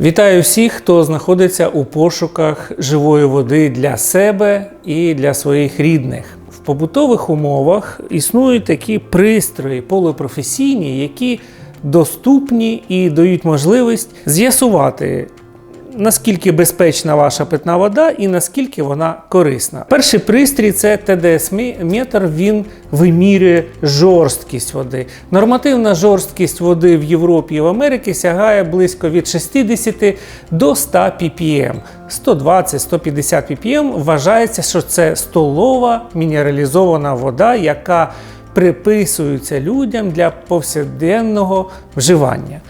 Вітаю всіх, хто знаходиться у пошуках живої води для себе і для своїх рідних. В побутових умовах існують такі пристрої полупрофесійні, які доступні і дають можливість з'ясувати, наскільки безпечна ваша питна вода і наскільки вона корисна. Перший пристрій це ТДС-метр, він вимірює жорсткість води. Нормативна жорсткість води в Європі і в Америці сягає близько від 60 до 100 ppm. 120-150 ppm вважається, що це столова мінералізована вода, яка приписується людям для повсякденного вживання.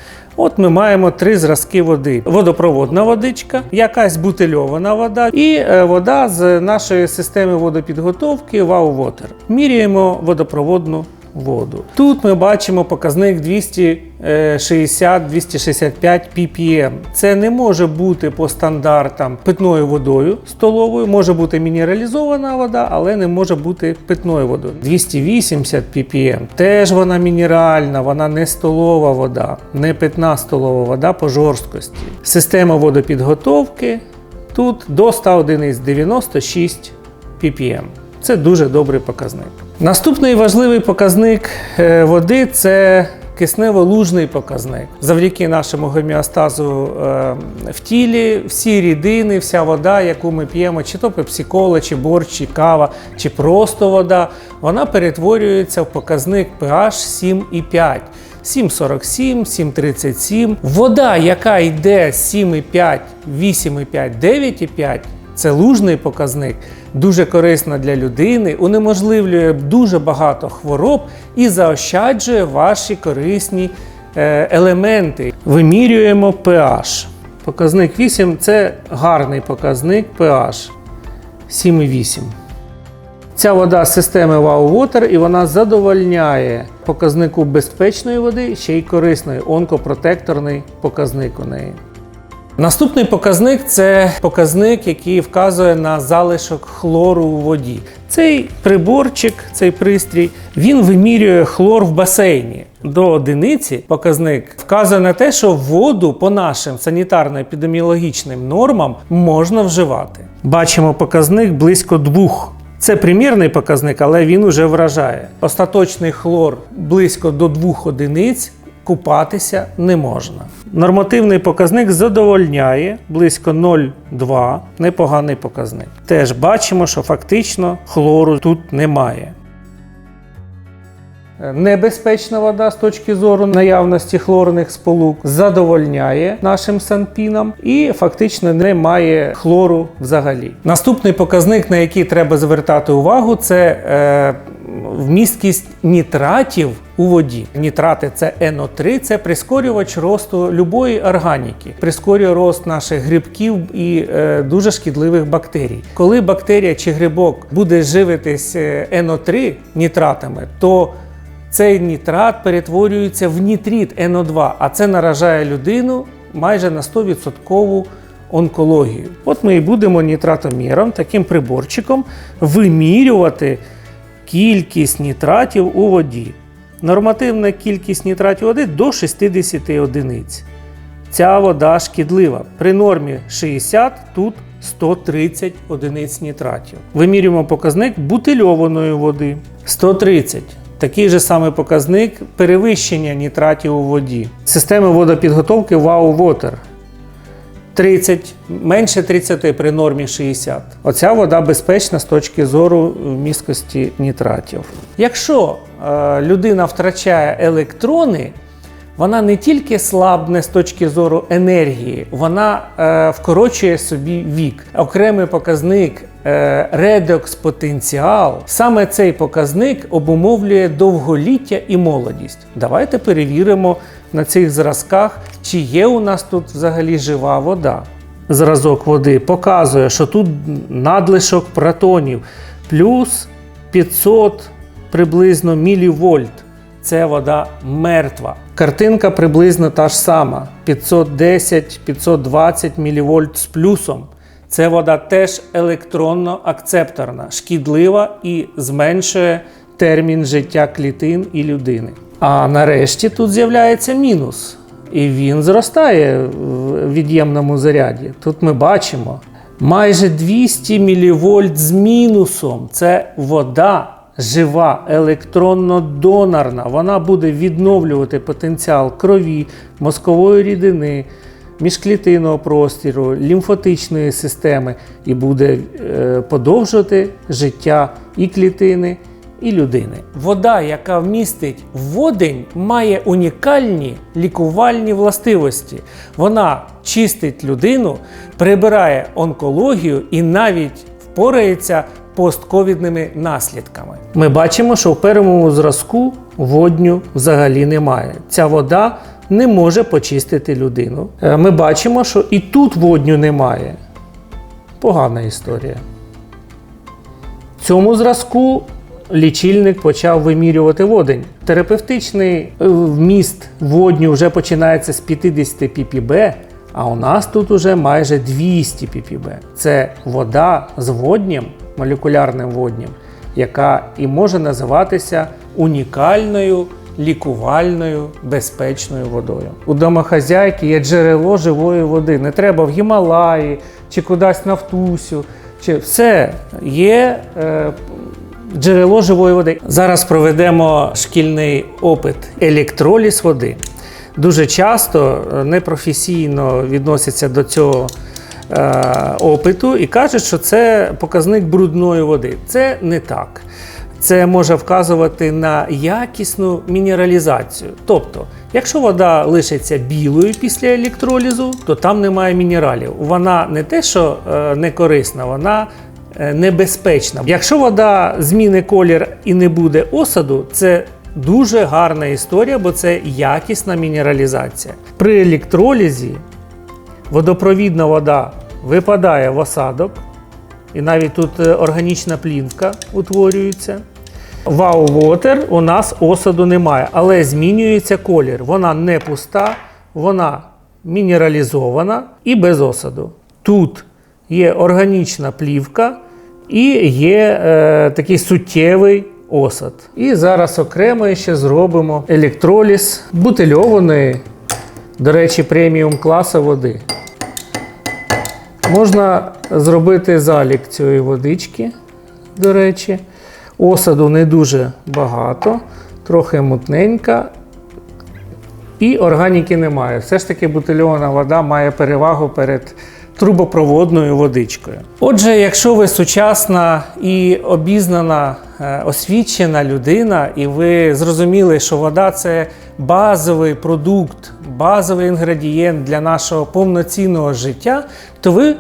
От ми маємо три зразки води: водопроводна водичка, якась бутильована вода і е, вода з нашої системи водопідготовки Вау-Вотер. Міряємо водопроводну воду. Тут ми бачимо показник 260-265 ppm. Це не може бути по стандартам питною водою столовою, може бути мінералізована вода, але не може бути питною водою. 280 ppm. Теж вона мінеральна, вона не столова вода, не питна столова вода по жорсткості. Система водопідготовки тут до 100 одиниць 96 ppm. Це дуже добрий показник. Наступний важливий показник е, води це киснево-лужний показник. Завдяки нашому гомеостазу е, в тілі всі рідини, вся вода, яку ми п'ємо, чи то пепсикола, чи борщ, чи кава, чи просто вода, вона перетворюється в показник pH 7,5. 7,47, 7,37. Вода, яка йде 7,5, 8,5, 9,5, це лужний показник, дуже корисна для людини, унеможливлює дуже багато хвороб і заощаджує ваші корисні е, елементи. Вимірюємо pH. Показник 8 це гарний показник pH 7,8. Ця вода з системи Wow Water і вона задовольняє показнику безпечної води, ще й корисної, онкопротекторний показник у неї. Наступний показник це показник, який вказує на залишок хлору у воді. Цей приборчик, цей пристрій, він вимірює хлор в басейні. До одиниці показник вказує на те, що воду по нашим санітарно-епідеміологічним нормам можна вживати. Бачимо показник близько двох. Це примірний показник, але він уже вражає. Остаточний хлор близько до 2 одиниць купатися не можна. Нормативний показник задовольняє близько 0,2, непоганий показник. Теж бачимо, що фактично хлору тут немає. Небезпечна вода з точки зору наявності хлорних сполук задовольняє нашим санпінам і фактично немає хлору взагалі. Наступний показник, на який треба звертати увагу, це е, вмісткість нітратів у воді. Нітрати це НО3, це прискорювач росту любої органіки, прискорює рост наших грибків і е, дуже шкідливих бактерій. Коли бактерія чи грибок буде живитись е, НО3 нітратами, то цей нітрат перетворюється в нітрит НО2, а це наражає людину майже на 100% онкологію. От ми і будемо нітратоміром, таким приборчиком, вимірювати кількість нітратів у воді. Нормативна кількість нітратів води до 60 одиниць. Ця вода шкідлива. При нормі 60 тут 130 одиниць нітратів. Вимірюємо показник бутильованої води 130. Такий же самий показник перевищення нітратів у воді. Системи водопідготовки Wow Water 30, менше 30 при нормі 60. Оця вода безпечна з точки зору місткості нітратів. Якщо е, людина втрачає електрони, вона не тільки слабне з точки зору енергії, вона е, вкорочує собі вік. Окремий показник е, редокс потенціал. Саме цей показник обумовлює довголіття і молодість. Давайте перевіримо на цих зразках, чи є у нас тут взагалі жива вода. Зразок води показує, що тут надлишок протонів плюс 500 приблизно мілівольт. Це вода мертва. Картинка приблизно та ж сама: 510-520 мВ з плюсом. Це вода теж електронно акцепторна, шкідлива і зменшує термін життя клітин і людини. А нарешті тут з'являється мінус. і він зростає в від'ємному заряді. Тут ми бачимо майже 200 мВ з мінусом. Це вода жива, електронно-донорна. Вона буде відновлювати потенціал крові, мозкової рідини, міжклітинного простіру, лімфотичної системи і буде е, подовжувати життя і клітини, і людини. Вода, яка вмістить водень, має унікальні лікувальні властивості. Вона чистить людину, прибирає онкологію і навіть впорається постковідними наслідками. Ми бачимо, що в першому зразку водню взагалі немає. Ця вода не може почистити людину. Е, Ми бачимо, що і тут водню немає. Погана історія. Цьому зразку лічильник почав вимірювати водень. Терапевтичний е, вміст водню вже починається з 50 ppb, а у нас тут уже майже 200 ppb. Це вода з воднем, молекулярним воднем, яка і може називатися унікальною лікувальною безпечною водою. У домохазяйки є джерело живої води. Не треба в Гімалаї чи кудись на Втусю. Чи все є е, джерело живої води. Зараз проведемо шкільний опит електроліз води. Дуже часто е, непрофесійно відносяться до цього е, опиту і кажуть, що це показник брудної води. Це не так. Це може вказувати на якісну мінералізацію. Тобто, якщо вода лишиться білою після електролізу, то там немає мінералів. Вона не те, що е, не корисна, вона небезпечна. Якщо вода зміни колір і не буде осаду, це дуже гарна історія, бо це якісна мінералізація. При електролізі водопровідна вода випадає в осадок, і навіть тут е, органічна плівка утворюється. Wow Water у нас осаду немає, але змінюється колір. Вона не пуста, вона мінералізована і без осаду. Тут є органічна плівка і є е, такий суттєвий осад. І зараз окремо ще зробимо електроліз бутильованої, до речі, преміум класу води. Можна зробити залік цієї водички, до речі. Осаду не дуже багато, трохи мутненька. І органіки немає. Все ж таки бутильована вода має перевагу перед трубопроводною водичкою. Отже, якщо ви сучасна і обізнана, е, освічена людина, і ви зрозуміли, що вода це базовий продукт, базовий інгредієнт для нашого повноцінного життя, то ви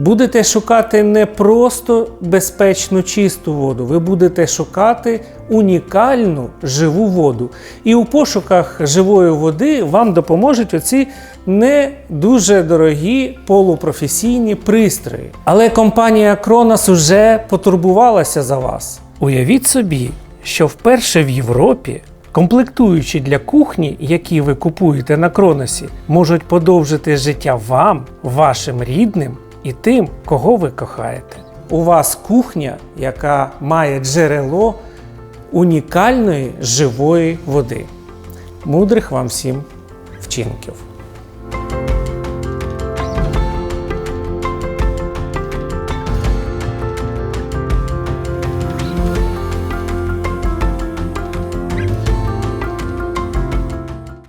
будете шукати не просто безпечну чисту воду, ви будете шукати унікальну живу воду. І у пошуках живої води вам допоможуть оці не дуже дорогі полупрофесійні пристрої. Але компанія Кронос уже потурбувалася за вас. Уявіть собі, що вперше в Європі Комплектуючі для кухні, які ви купуєте на Кроносі, можуть подовжити життя вам, вашим рідним і тим, кого ви кохаєте. У вас кухня, яка має джерело унікальної живої води. Мудрих вам всім вчинків!